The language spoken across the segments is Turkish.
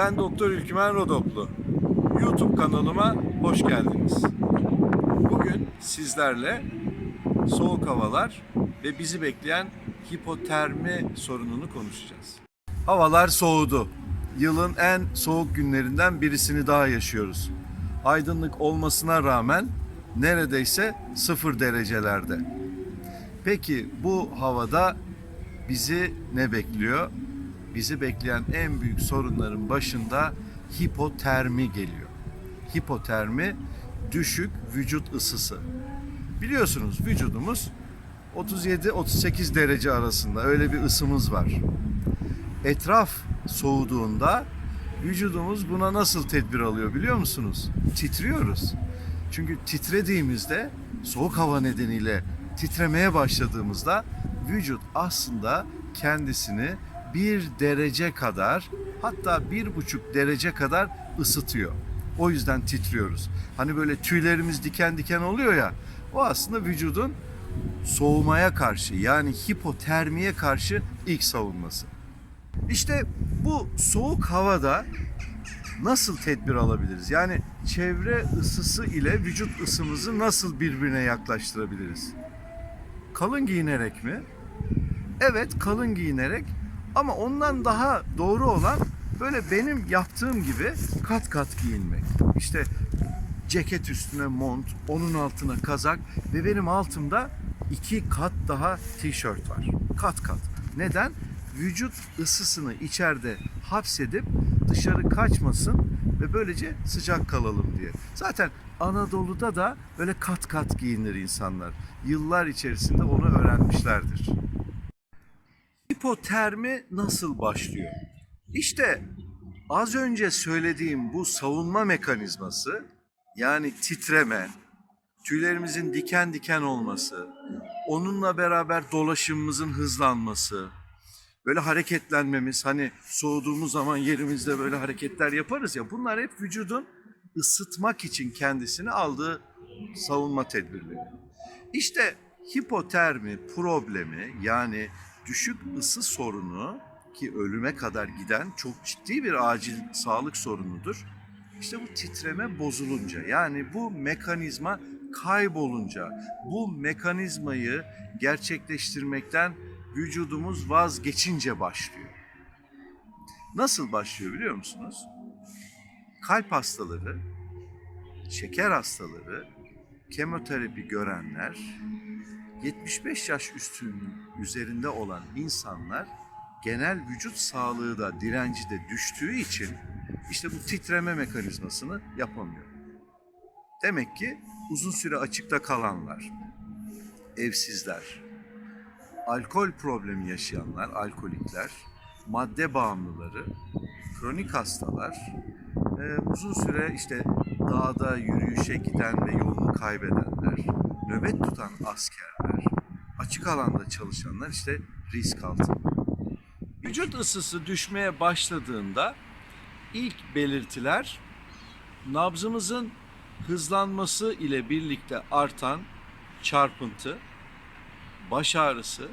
Ben Doktor Ülkümen Rodoplu. YouTube kanalıma hoş geldiniz. Bugün sizlerle soğuk havalar ve bizi bekleyen hipotermi sorununu konuşacağız. Havalar soğudu. Yılın en soğuk günlerinden birisini daha yaşıyoruz. Aydınlık olmasına rağmen neredeyse sıfır derecelerde. Peki bu havada bizi ne bekliyor? Bizi bekleyen en büyük sorunların başında hipotermi geliyor. Hipotermi düşük vücut ısısı. Biliyorsunuz vücudumuz 37-38 derece arasında öyle bir ısımız var. Etraf soğuduğunda vücudumuz buna nasıl tedbir alıyor biliyor musunuz? Titriyoruz. Çünkü titrediğimizde soğuk hava nedeniyle titremeye başladığımızda vücut aslında kendisini bir derece kadar hatta bir buçuk derece kadar ısıtıyor. O yüzden titriyoruz. Hani böyle tüylerimiz diken diken oluyor ya o aslında vücudun soğumaya karşı yani hipotermiye karşı ilk savunması. İşte bu soğuk havada nasıl tedbir alabiliriz? Yani çevre ısısı ile vücut ısımızı nasıl birbirine yaklaştırabiliriz? Kalın giyinerek mi? Evet kalın giyinerek ama ondan daha doğru olan böyle benim yaptığım gibi kat kat giyinmek. İşte ceket üstüne mont, onun altına kazak ve benim altımda iki kat daha tişört var. Kat kat. Neden? Vücut ısısını içeride hapsedip dışarı kaçmasın ve böylece sıcak kalalım diye. Zaten Anadolu'da da böyle kat kat giyinir insanlar. Yıllar içerisinde onu öğrenmişlerdir. Hipotermi nasıl başlıyor? İşte az önce söylediğim bu savunma mekanizması yani titreme, tüylerimizin diken diken olması, onunla beraber dolaşımımızın hızlanması, böyle hareketlenmemiz hani soğuduğumuz zaman yerimizde böyle hareketler yaparız ya bunlar hep vücudun ısıtmak için kendisini aldığı savunma tedbirleri. İşte hipotermi problemi yani düşük ısı sorunu ki ölüme kadar giden çok ciddi bir acil sağlık sorunudur. İşte bu titreme bozulunca yani bu mekanizma kaybolunca bu mekanizmayı gerçekleştirmekten vücudumuz vazgeçince başlıyor. Nasıl başlıyor biliyor musunuz? Kalp hastaları, şeker hastaları, kemoterapi görenler, 75 yaş üstünün üzerinde olan insanlar genel vücut sağlığı da direnci de düştüğü için işte bu titreme mekanizmasını yapamıyor. Demek ki uzun süre açıkta kalanlar, evsizler, alkol problemi yaşayanlar, alkolikler, madde bağımlıları, kronik hastalar, e, uzun süre işte dağda yürüyüşe giden ve yolunu kaybedenler, nöbet tutan askerler, açık alanda çalışanlar işte risk altında. Vücut ısısı düşmeye başladığında ilk belirtiler nabzımızın hızlanması ile birlikte artan çarpıntı, baş ağrısı,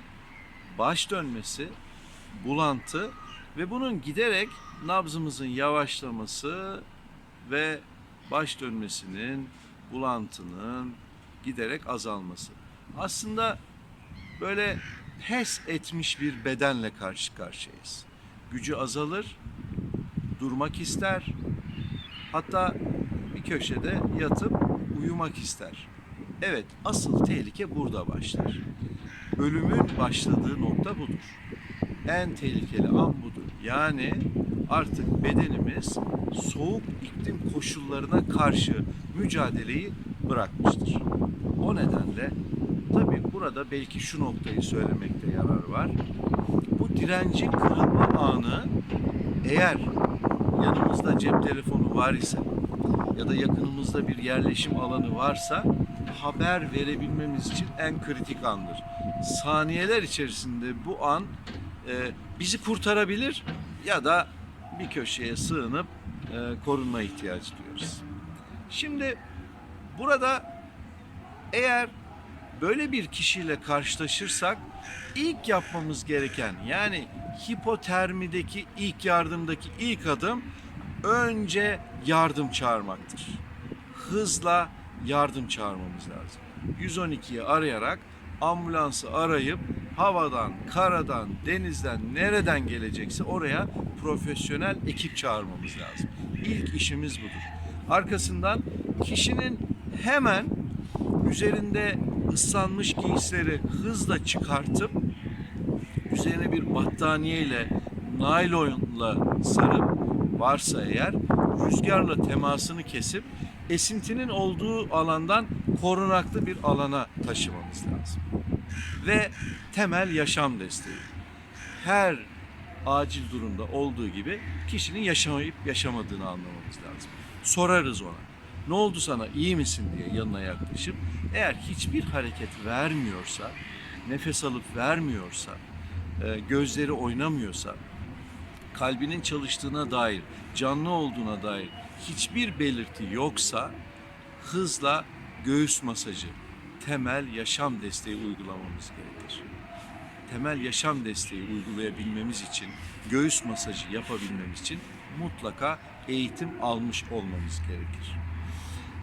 baş dönmesi, bulantı ve bunun giderek nabzımızın yavaşlaması ve baş dönmesinin, bulantının giderek azalması. Aslında böyle pes etmiş bir bedenle karşı karşıyayız. Gücü azalır, durmak ister, hatta bir köşede yatıp uyumak ister. Evet, asıl tehlike burada başlar. Ölümün başladığı nokta budur. En tehlikeli an budur. Yani artık bedenimiz soğuk iklim koşullarına karşı mücadeleyi bırakmıştır. O nedenle tabii burada belki şu noktayı söylemekte yarar var. Bu direncin kırılma anı eğer yanımızda cep telefonu var ise ya da yakınımızda bir yerleşim alanı varsa haber verebilmemiz için en kritik andır. Saniyeler içerisinde bu an e, bizi kurtarabilir ya da bir köşeye sığınıp e, korunma ihtiyacı duyuyoruz. Şimdi burada eğer böyle bir kişiyle karşılaşırsak ilk yapmamız gereken yani hipotermideki ilk yardımdaki ilk adım önce yardım çağırmaktır. Hızla yardım çağırmamız lazım. 112'yi arayarak ambulansı arayıp havadan, karadan, denizden nereden gelecekse oraya profesyonel ekip çağırmamız lazım. İlk işimiz budur. Arkasından kişinin hemen üzerinde ıslanmış giysileri hızla çıkartıp üzerine bir battaniye ile naylonla sarıp varsa eğer rüzgarla temasını kesip esintinin olduğu alandan korunaklı bir alana taşımamız lazım. Ve temel yaşam desteği. Her acil durumda olduğu gibi kişinin yaşamayıp yaşamadığını anlamamız lazım. Sorarız ona. Ne oldu sana iyi misin diye yanına yaklaşıp eğer hiçbir hareket vermiyorsa, nefes alıp vermiyorsa, e, gözleri oynamıyorsa, kalbinin çalıştığına dair, canlı olduğuna dair hiçbir belirti yoksa hızla göğüs masajı, temel yaşam desteği uygulamamız gerekir. Temel yaşam desteği uygulayabilmemiz için, göğüs masajı yapabilmemiz için mutlaka eğitim almış olmamız gerekir.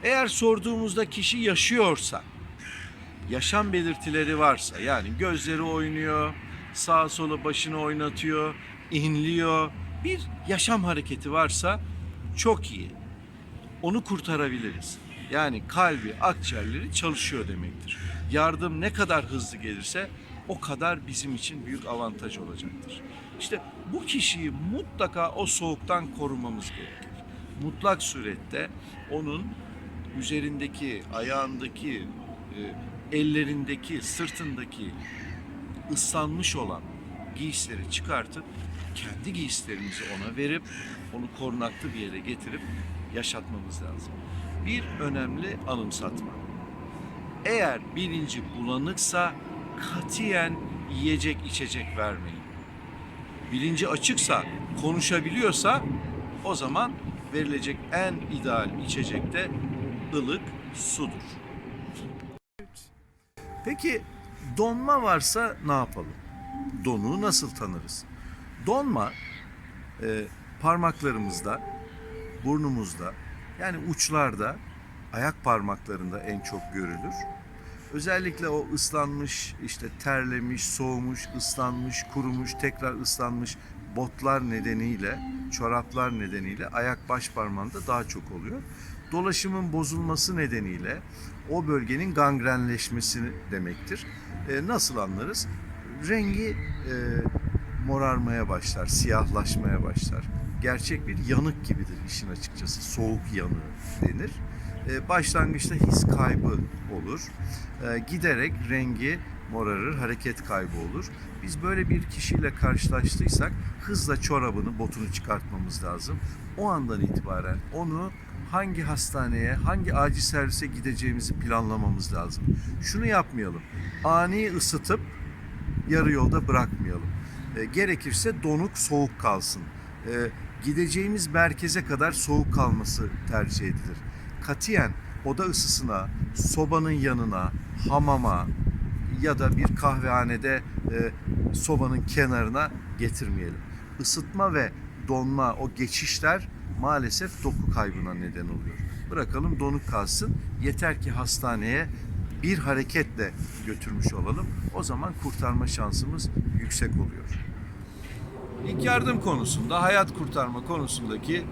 Eğer sorduğumuzda kişi yaşıyorsa, yaşam belirtileri varsa yani gözleri oynuyor, sağa sola başını oynatıyor, inliyor, bir yaşam hareketi varsa çok iyi. Onu kurtarabiliriz. Yani kalbi, akciğerleri çalışıyor demektir. Yardım ne kadar hızlı gelirse o kadar bizim için büyük avantaj olacaktır. İşte bu kişiyi mutlaka o soğuktan korumamız gerekir. Mutlak surette onun üzerindeki, ayağındaki, e, ellerindeki, sırtındaki ıslanmış olan giysileri çıkartıp kendi giysilerimizi ona verip onu korunaklı bir yere getirip yaşatmamız lazım. Bir önemli anımsatma. Eğer bilinci bulanıksa katiyen yiyecek içecek vermeyin. Bilinci açıksa, konuşabiliyorsa o zaman verilecek en ideal içecek de ılık sudur. Peki donma varsa ne yapalım? Donuğu nasıl tanırız? Donma e, parmaklarımızda, burnumuzda yani uçlarda, ayak parmaklarında en çok görülür. Özellikle o ıslanmış, işte terlemiş, soğumuş, ıslanmış, kurumuş, tekrar ıslanmış botlar nedeniyle, çoraplar nedeniyle ayak baş parmağında daha çok oluyor. Dolaşımın bozulması nedeniyle o bölgenin gangrenleşmesi demektir. E, nasıl anlarız? Rengi e, morarmaya başlar, siyahlaşmaya başlar. Gerçek bir yanık gibidir işin açıkçası. Soğuk yanığı denir. E, başlangıçta his kaybı olur. E, giderek rengi morarır, hareket kaybı olur. Biz böyle bir kişiyle karşılaştıysak hızla çorabını, botunu çıkartmamız lazım. O andan itibaren onu hangi hastaneye, hangi acil servise gideceğimizi planlamamız lazım. Şunu yapmayalım. Ani ısıtıp yarı yolda bırakmayalım. E, gerekirse donuk soğuk kalsın. E, gideceğimiz merkeze kadar soğuk kalması tercih edilir. Katiyen oda ısısına, sobanın yanına, hamama ya da bir kahvehanede e, sobanın kenarına getirmeyelim. Isıtma ve donma o geçişler maalesef doku kaybına neden oluyor. Bırakalım donuk kalsın. Yeter ki hastaneye bir hareketle götürmüş olalım. O zaman kurtarma şansımız yüksek oluyor. İlk yardım konusunda, hayat kurtarma konusundaki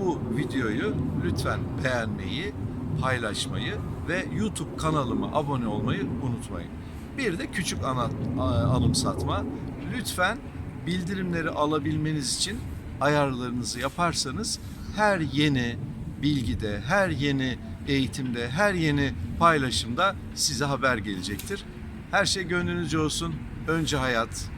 bu videoyu lütfen beğenmeyi, paylaşmayı ve YouTube kanalıma abone olmayı unutmayın. Bir de küçük anımsatma. Lütfen bildirimleri alabilmeniz için ayarlarınızı yaparsanız her yeni bilgide, her yeni eğitimde, her yeni paylaşımda size haber gelecektir. Her şey gönlünüzce olsun. Önce hayat,